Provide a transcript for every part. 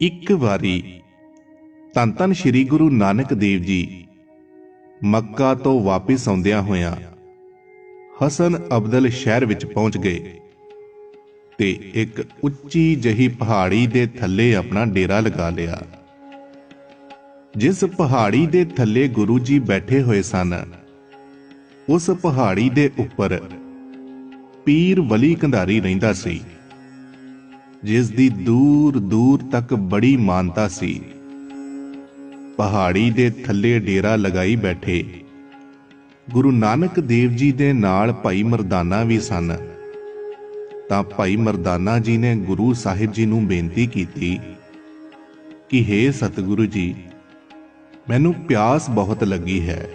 ਇੱਕ ਵਾਰੀ ਧੰਨ ਧੰਨ ਸ੍ਰੀ ਗੁਰੂ ਨਾਨਕ ਦੇਵ ਜੀ ਮੱਕਾ ਤੋਂ ਵਾਪਿਸ ਆਉਂਦਿਆਂ ਹੋਇਆਂ ਹਸਨ ਅਬਦਲ ਸ਼ਹਿਰ ਵਿੱਚ ਪਹੁੰਚ ਗਏ ਤੇ ਇੱਕ ਉੱਚੀ ਜਹੀ ਪਹਾੜੀ ਦੇ ਥੱਲੇ ਆਪਣਾ ਡੇਰਾ ਲਗਾ ਲਿਆ। ਜਿਸ ਪਹਾੜੀ ਦੇ ਥੱਲੇ ਗੁਰੂ ਜੀ ਬੈਠੇ ਹੋਏ ਸਨ, ਉਸ ਪਹਾੜੀ ਦੇ ਉੱਪਰ ਪੀਰ ਵਲੀ ਕੰਧਾਰੀ ਰਹਿੰਦਾ ਸੀ। ਜਿਸ ਦੀ ਦੂਰ ਦੂਰ ਤੱਕ ਬੜੀ ਮਾਨਤਾ ਸੀ। ਪਹਾੜੀ ਦੇ ਥੱਲੇ ਡੇਰਾ ਲਗਾਈ ਬੈਠੇ। ਗੁਰੂ ਨਾਨਕ ਦੇਵ ਜੀ ਦੇ ਨਾਲ ਭਾਈ ਮਰਦਾਨਾ ਵੀ ਸਨ। ਤਾਂ ਭਾਈ ਮਰਦਾਨਾ ਜੀ ਨੇ ਗੁਰੂ ਸਾਹਿਬ ਜੀ ਨੂੰ ਬੇਨਤੀ ਕੀਤੀ ਕਿ हे ਸਤਿਗੁਰੂ ਜੀ, ਮੈਨੂੰ ਪਿਆਸ ਬਹੁਤ ਲੱਗੀ ਹੈ।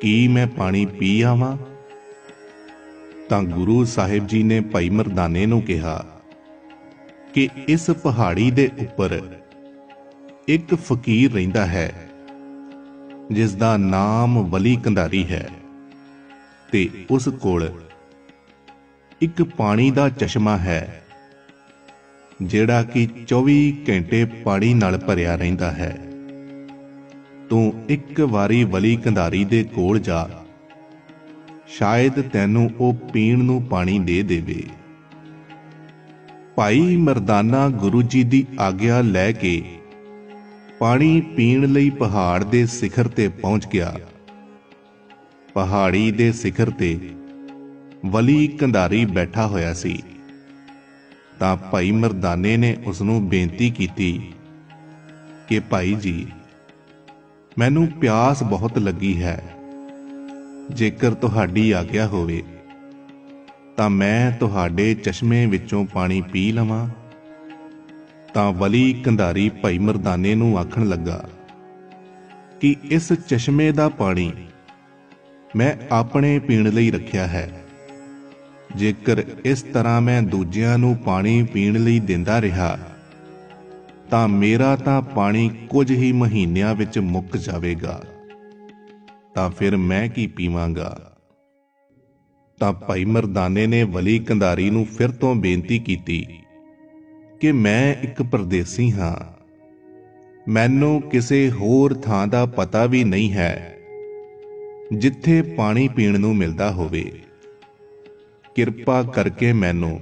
ਕੀ ਮੈਂ ਪਾਣੀ ਪੀ ਆਵਾਂ? ਤਾਂ ਗੁਰੂ ਸਾਹਿਬ ਜੀ ਨੇ ਭਾਈ ਮਰਦਾਨੇ ਨੂੰ ਕਿਹਾ ਕਿ ਇਸ ਪਹਾੜੀ ਦੇ ਉੱਪਰ ਇੱਕ ਫਕੀਰ ਰਹਿੰਦਾ ਹੈ ਜਿਸ ਦਾ ਨਾਮ ਵਲੀ ਕੰਧਾਰੀ ਹੈ ਤੇ ਉਸ ਕੋਲ ਇੱਕ ਪਾਣੀ ਦਾ ਚਸ਼ਮਾ ਹੈ, ਜਿਹੜਾ ਕਿ 24 ਘੰਟੇ ਪਾਣੀ ਨਾਲ ਭਰਿਆ ਰਹਿੰਦਾ ਹੈ। ਤੂੰ ਇੱਕ ਵਾਰੀ ਵਲੀ ਕੰਧਾਰੀ ਦੇ ਕੋਲ ਜਾ, ਸ਼ਾਇਦ ਤੈਨੂੰ ਉਹ ਪੀਣ ਨੂੰ ਪਾਣੀ ਦੇ ਦੇਵੇ। ਭਾਈ ਮਰਦਾਨਾ ਗੁਰੂ ਜੀ ਦੀ ਆਗਿਆ ਲੈ ਕੇ ਪਾਣੀ ਪੀਣ ਲਈ ਪਹਾੜ ਦੇ ਸਿਖਰ ਤੇ ਪਹੁੰਚ ਗਿਆ। ਪਹਾੜੀ ਦੇ ਸਿਖਰ ਤੇ ਵਲੀ ਕੰਧਾਰੀ ਬੈਠਾ ਹੋਇਆ ਸੀ। ਤਾਂ ਭਾਈ ਮਰਦਾਨੇ ਨੇ ਉਸ ਨੂੰ ਬੇਨਤੀ ਕੀਤੀ ਕਿ ਭਾਈ ਜੀ, ਮੈਨੂੰ ਪਿਆਸ ਬਹੁਤ ਲੱਗੀ ਹੈ। ਜੇਕਰ ਤੁਹਾਡੀ ਆਗਿਆ ਹੋਵੇ ਤਾਂ ਮੈਂ ਤੁਹਾਡੇ ਚਸ਼ਮੇ ਵਿੱਚੋਂ ਪਾਣੀ ਪੀ ਲਵਾਂ। ਤਾਂ ਵਲੀ ਕੰਧਾਰੀ ਭਾਈ ਮਰਦਾਨੇ ਨੂੰ ਆਖਣ ਲੱਗਾ, ਕਿ ਇਸ ਚਸ਼ਮੇ ਦਾ ਪਾਣੀ ਮੈਂ ਆਪਣੇ ਪੀਣ ਲਈ ਰੱਖਿਆ ਹੈ? ਜੇਕਰ ਇਸ ਤਰ੍ਹਾਂ ਮੈਂ ਦੂਜਿਆਂ ਨੂੰ ਪਾਣੀ ਪੀਣ ਲਈ ਦਿੰਦਾ ਰਿਹਾ, ਤਾਂ ਮੇਰਾ ਤਾਂ ਪਾਣੀ ਕੁਝ ਹੀ ਮਹੀਨਿਆਂ ਵਿੱਚ ਮੁੱਕ ਜਾਵੇਗਾ। ਤਾਂ ਫਿਰ ਮੈਂ ਕੀ ਪੀਵਾਂਗਾ? ਤਾਂ ਭਾਈ ਮਰਦਾਨੇ ਨੇ ਵਲੀ ਕੰਧਾਰੀ ਨੂੰ ਫਿਰ ਤੋਂ ਬੇਨਤੀ ਕੀਤੀ ਕਿ ਮੈਂ ਇੱਕ ਪਰਦੇਸੀ ਹਾਂ। ਮੈਨੂੰ ਕਿਸੇ ਹੋਰ ਥਾਂ ਦਾ ਪਤਾ ਵੀ ਨਹੀਂ ਹੈ, ਜਿੱਥੇ ਪਾਣੀ ਪੀਣ ਨੂੰ ਮਿਲਦਾ ਹੋਵੇ। ਕਿਰਪਾ ਕਰਕੇ ਮੈਨੂੰ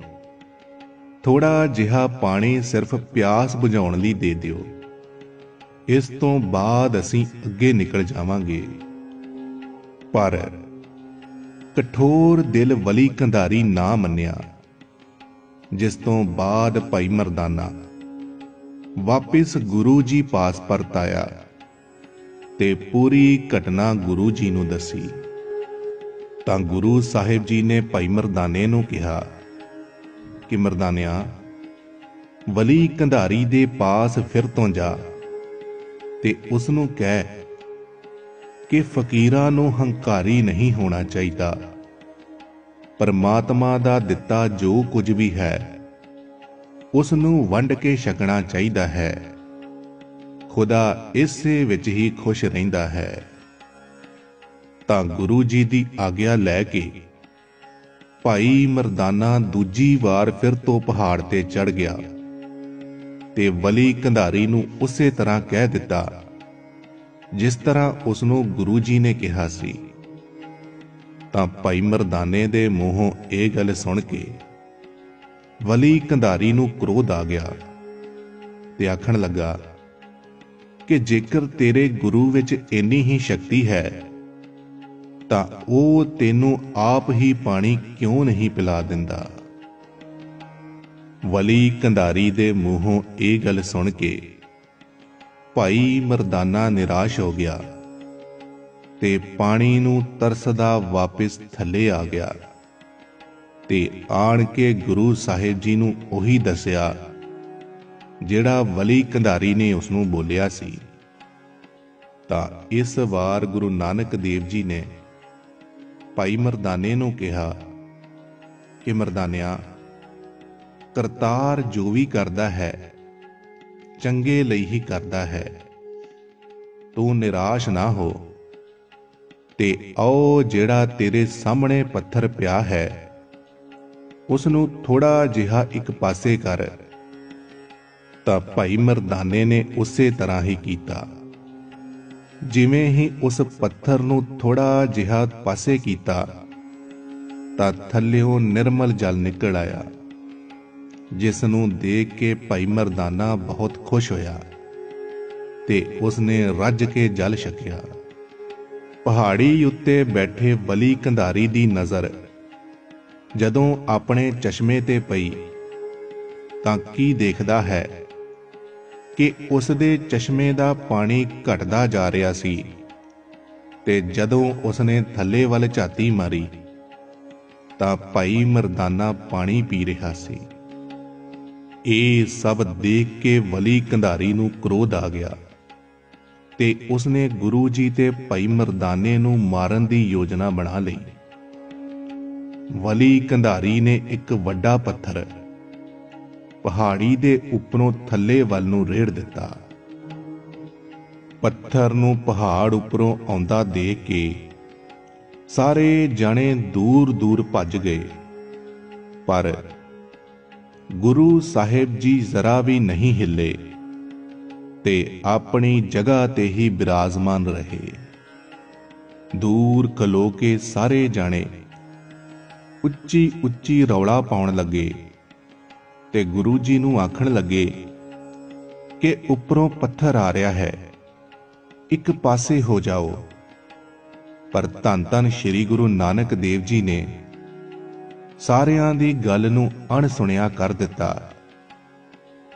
ਥੋੜਾ ਜਿਹਾ ਪਾਣੀ ਸਿਰਫ ਪਿਆਸ ਬੁਝਾਉਣ ਲਈ ਦੇ ਦਿਓ। ਇਸ ਤੋਂ ਬਾਅਦ ਅਸੀਂ ਅੱਗੇ ਨਿਕਲ ਜਾਵਾਂਗੇ। ਪਰ ਕਠੋਰ ਦਿਲ ਵਲੀ ਕੰਧਾਰੀ ਨਾ ਮੰਨਿਆ, ਜਿਸ ਤੋਂ ਬਾਅਦ ਭਾਈ ਮਰਦਾਨਾ ਵਾਪਿਸ ਗੁਰੂ ਜੀ ਪਾਸ ਪਰਤ ਆਇਆ ਤੇ ਪੂਰੀ ਘਟਨਾ ਗੁਰੂ ਜੀ ਨੂੰ ਦੱਸੀ। ਤਾਂ ਗੁਰੂ ਸਾਹਿਬ ਜੀ ਨੇ ਭਾਈ ਮਰਦਾਨੇ ਨੂੰ ਕਿਹਾ ਕਿ ਮਰਦਾਨਿਆ, ਵਲੀ ਕੰਧਾਰੀ ਦੇ ਪਾਸ ਫਿਰ ਤੋਂ ਜਾ ਤੇ ਉਸ ਨੂੰ ਕਹਿ ਕਿ ਫਕੀਰਾਂ ਨੂੰ ਹੰਕਾਰੀ ਨਹੀਂ ਹੋਣਾ ਚਾਹੀਦਾ। ਪਰਮਾਤਮਾ ਦਾ ਦਿੱਤਾ ਜੋ ਕੁਝ ਵੀ ਹੈ ਉਸ ਨੂੰ ਵੰਡ ਕੇ ਛਕਣਾ ਚਾਹੀਦਾ ਹੈ। ਖੁਦਾ ਇਸੇ ਵਿੱਚ ਹੀ ਖੁਸ਼ ਰਹਿੰਦਾ ਹੈ। ਤਾਂ ਗੁਰੂ ਜੀ ਦੀ ਆਗਿਆ ਲੈ ਕੇ ਭਾਈ ਮਰਦਾਨਾ ਦੂਜੀ ਵਾਰ ਫਿਰ ਤੋਂ ਪਹਾੜ ਤੇ ਚੜ ਗਿਆ ਤੇ ਵਲੀ ਕੰਧਾਰੀ ਨੂੰ ਉਸੇ ਤਰ੍ਹਾਂ ਕਹਿ ਦਿੱਤਾ ਜਿਸ ਤਰ੍ਹਾਂ ਉਸ ਨੂੰ ਗੁਰੂ ਜੀ ਨੇ ਕਿਹਾ ਸੀ, ਤਾਂ ਭਾਈ ਮਰਦਾਨੇ ਦੇ ਮੂੰਹੋਂ ਇਹ ਗੱਲ ਸੁਣ ਕੇ ਵਲੀ ਕੰਧਾਰੀ ਨੂੰ ਕ੍ਰੋਧ ਆ ਗਿਆ ਤੇ ਆਖਣ ਲੱਗਾ, ਕਿ ਜੇਕਰ ਤੇਰੇ ਗੁਰੂ ਵਿੱਚ ਇੰਨੀ ਹੀ ਸ਼ਕਤੀ ਹੈ, ਤਾਂ ਉਹ ਤੈਨੂੰ ਆਪ ਹੀ ਪਾਣੀ ਕਿਉਂ ਨਹੀਂ ਪਿਲਾ ਦਿੰਦਾ? ਵਲੀ ਕੰਧਾਰੀ ਦੇ ਮੂੰਹੋਂ ਇਹ ਗੱਲ ਸੁਣ ਕੇ ਭਾਈ ਮਰਦਾਨਾ ਨਿਰਾਸ਼ ਹੋ ਗਿਆ ਤੇ ਪਾਣੀ ਨੂੰ ਤਰਸਦਾ ਵਾਪਸ ਥੱਲੇ ਆ ਗਿਆ ਤੇ ਆਣ ਕੇ ਗੁਰੂ ਸਾਹਿਬ ਜੀ ਨੂੰ ਉਹੀ ਦੱਸਿਆ, ਜਿਹੜਾ ਵਲੀ ਕੰਧਾਰੀ ਨੇ ਉਸ ਨੂੰ ਬੋਲਿਆ ਸੀ। ਤਾਂ ਇਸ ਵਾਰ ਗੁਰੂ ਨਾਨਕ ਦੇਵ ਜੀ ਨੇ ਭਾਈ ਮਰਦਾਨੇ ਨੂੰ ਕਿਹਾ ਕਿ ਮਰਦਾਨਿਆ, ਕਰਤਾਰ ਜੋ ਵੀ ਕਰਦਾ ਹੈ ਚੰਗੇ ਲਈ ਹੀ ਕਰਦਾ ਹੈ। ਤੂੰ ਨਿਰਾਸ਼ ਨਾ ਹੋ ਤੇ ਆਓ ਜਿਹੜਾ ਤੇਰੇ ਸਾਹਮਣੇ ਪੱਥਰ ਪਿਆ ਹੈ ਉਸ ਨੂੰ ਥੋੜਾ ਜਿਹਾ ਇੱਕ ਪਾਸੇ ਕਰ। ਤਾਂ ਭਾਈ ਮਰਦਾਨੇ ਨੇ ਉਸੇ ਤਰ੍ਹਾਂ ਹੀ ਕੀਤਾ। ਜਿਵੇਂ ਹੀ ਉਸ ਪੱਥਰ ਨੂੰ ਥੋੜਾ ਜਿਹਾ ਪਾਸੇ ਕੀਤਾ, ਤਾਂ ਥੱਲਿਓਂ ਨਿਰਮਲ ਜਲ ਨਿਕਲ ਆਇਆ। ਜਿਸ ਨੂੰ ਦੇਖ ਕੇ ਭਾਈ ਮਰਦਾਨਾ ਬਹੁਤ ਖੁਸ਼ ਹੋਇਆ ਤੇ ਉਸਨੇ ਰੱਜ ਕੇ ਜਲ ਛਕਿਆ। ਪਹਾੜੀ ਉੱਤੇ ਬੈਠੇ ਬਲੀ ਕੰਧਾਰੀ ਦੀ ਨਜ਼ਰ। ਜਦੋਂ ਆਪਣੇ ਚਸ਼ਮੇ ਤੇ ਪਈ, ਤਾਂ ਕੀ ਦੇਖਦਾ ਹੈ ਕਿ ਉਸ ਦੇ ਚਸ਼ਮੇ ਦਾ ਪਾਣੀ ਘਟਦਾ ਜਾ ਰਿਹਾ ਸੀ ਤੇ ਜਦੋਂ ਉਸਨੇ ਥੱਲੇ ਵੱਲ ਝਾਤੀ ਮਾਰੀ, ਤਾਂ ਭਾਈ ਮਰਦਾਨਾ ਪਾਣੀ ਪੀ ਰਿਹਾ ਸੀ। ਇਹ ਸਭ ਦੇਖ ਕੇ ਵਲੀ ਕੰਧਾਰੀ ਨੂੰ ਕ੍ਰੋਧ ਆ ਗਿਆ ਤੇ ਉਸਨੇ ਗੁਰੂ ਜੀ ਤੇ ਭਾਈ ਮਰਦਾਨੇ ਨੂੰ ਮਾਰਨ ਦੀ ਯੋਜਨਾ ਬਣਾ ਲਈ। ਵਲੀ ਕੰਧਾਰੀ ਨੇ ਇੱਕ ਵੱਡਾ ਪੱਥਰ ਪਹਾੜੀ ਦੇ ਉੱਪਰੋਂ ਥੱਲੇ ਵੱਲ ਨੂੰ ਰੇੜ ਦਿੱਤਾ। ਪੱਥਰ ਨੂੰ ਪਹਾੜ ਉੱਪਰੋਂ ਆਉਂਦਾ ਦੇਖ ਕੇ ਸਾਰੇ ਜਾਣੇ ਦੂਰ ਦੂਰ ਭੱਜ ਗਏ। ਪਰ ਗੁਰੂ ਸਾਹਿਬ ਜੀ ਜ਼ਰਾ ਵੀ ਨਹੀਂ ਹਿੱਲੇ ਤੇ ਆਪਣੀ ਜਗ੍ਹਾ ਤੇ ਹੀ ਬਿਰਾਜਮਾਨ ਰਹੇ। ਦੂਰ ਖਲੋ ਕੇ ਸਾਰੇ ਜਾਣੇ ਉੱਚੀ ਉੱਚੀ ਰੌਲਾ ਪਾਉਣ ਲੱਗੇ ਤੇ ਗੁਰੂ ਜੀ ਨੂੰ ਆਖਣ ਲੱਗੇ ਕਿ ਉੱਪਰੋਂ ਪੱਥਰ ਆ ਰਿਹਾ ਹੈ, ਇੱਕ ਪਾਸੇ ਹੋ ਜਾਓ। ਪਰ ਧੰਨ ਧੰਨ ਸ੍ਰੀ ਗੁਰੂ ਨਾਨਕ ਦੇਵ ਜੀ ਨੇ ਸਾਰਿਆਂ ਦੀ ਗੱਲ ਨੂੰ ਅਣਸੁਣਿਆ ਕਰ ਦਿੱਤਾ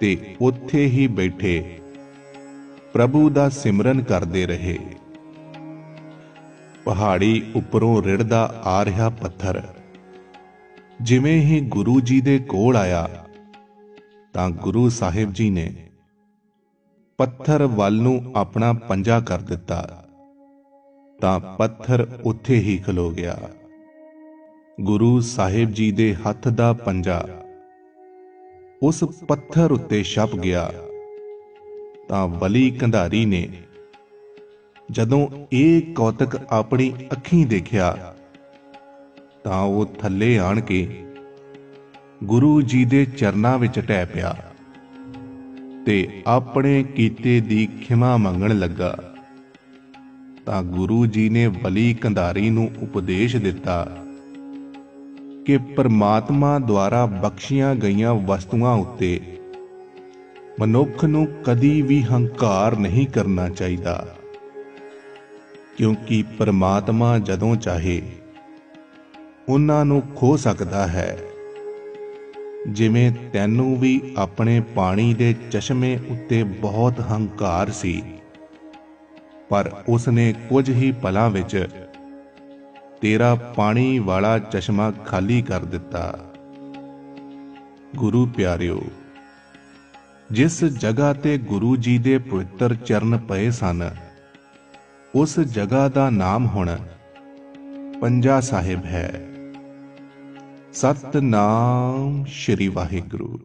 ਤੇ ਉੱਥੇ ਹੀ ਬੈਠੇ ਪ੍ਰਭੂ ਦਾ ਸਿਮਰਨ ਕਰਦੇ ਰਹੇ। ਪਹਾੜੀ ਉੱਪਰੋਂ ਰਿੜਦਾ ਆ ਰਿਹਾ ਪੱਥਰ। ਜਿਵੇਂ ਹੀ ਗੁਰੂ ਜੀ ਦੇ ਕੋਲ ਆਇਆ, ਤਾਂ ਗੁਰੂ ਸਾਹਿਬ ਜੀ ਨੇ ਪੱਥਰ ਵੱਲ ਨੂੰ ਆਪਣਾ ਪੰਜਾ ਕਰ ਦਿੱਤਾ। ਤਾਂ ਪੱਥਰ ਉੱਥੇ ਹੀ ਖਲੋ ਗਿਆ। ਗੁਰੂ ਸਾਹਿਬ ਜੀ ਦੇ ਹੱਥ ਦਾ ਪੰਜਾ। ਉਸ ਪੱਥਰ ਉੱਤੇ ਛਪ ਗਿਆ। ਤਾਂ ਵਲੀ ਕੰਧਾਰੀ ਨੇ ਜਦੋਂ ਇਹ ਕੌਤਕ ਆਪਣੀ ਅੱਖੀਂ ਦੇਖਿਆ, ਤਾਂ ਉਹ ਥੱਲੇ ਆਣ ਕੇ ਗੁਰੂ ਜੀ ਦੇ ਚਰਨਾਂ ਵਿੱਚ ਟਹਿ ਪਿਆ ਤੇ ਆਪਣੇ ਕੀਤੇ ਦੀ ਖਿਮਾ ਮੰਗਣ ਲੱਗਾ। ਤਾਂ ਗੁਰੂ ਜੀ ਨੇ ਬਲੀ ਕੰਧਾਰੀ ਨੂੰ ਉਪਦੇਸ਼ ਦਿੱਤਾ। ਕਿ ਪਰਮਾਤਮਾ ਦੁਆਰਾ ਬਖਸ਼ੀਆਂ ਗਈਆਂ ਵਸਤੂਆਂ ਉੱਤੇ ਮਨੁੱਖ ਨੂੰ ਕਦੀ ਵੀ ਹੰਕਾਰ ਨਹੀਂ ਕਰਨਾ ਚਾਹੀਦਾ। ਕਿਉਂਕਿ ਪਰਮਾਤਮਾ ਜਦੋਂ ਚਾਹੇ, ਉਹਨਾਂ ਨੂੰ ਖੋ ਸਕਦਾ ਹੈ। ਜਿਵੇਂ ਤੈਨੂੰ ਵੀ ਆਪਣੇ ਪਾਣੀ ਦੇ ਚਸ਼ਮੇ ਉੱਤੇ ਬਹੁਤ ਹੰਕਾਰ ਸੀ, ਪਰ ਉਸਨੇ ਕੁਝ ਹੀ ਪਲਾਂ ਵਿੱਚ ਤੇਰਾ ਪਾਣੀ ਵਾਲਾ ਚਸ਼ਮਾ ਖਾਲੀ ਕਰ ਦਿੱਤਾ। ਗੁਰੂ ਪਿਆਰਿਓ, ਜਿਸ ਜਗ੍ਹਾ ਤੇ ਗੁਰੂ ਜੀ ਦੇ ਪਵਿੱਤਰ ਚਰਨ ਪਏ ਸਨ, ਉਸ ਜਗ੍ਹਾ ਦਾ ਨਾਮ ਹੁਣ ਪੰਜਾ ਸਾਹਿਬ ਹੈ। ਸਤਨਾਮ ਸ਼੍ਰੀ ਵਾਹਿਗੁਰੂ।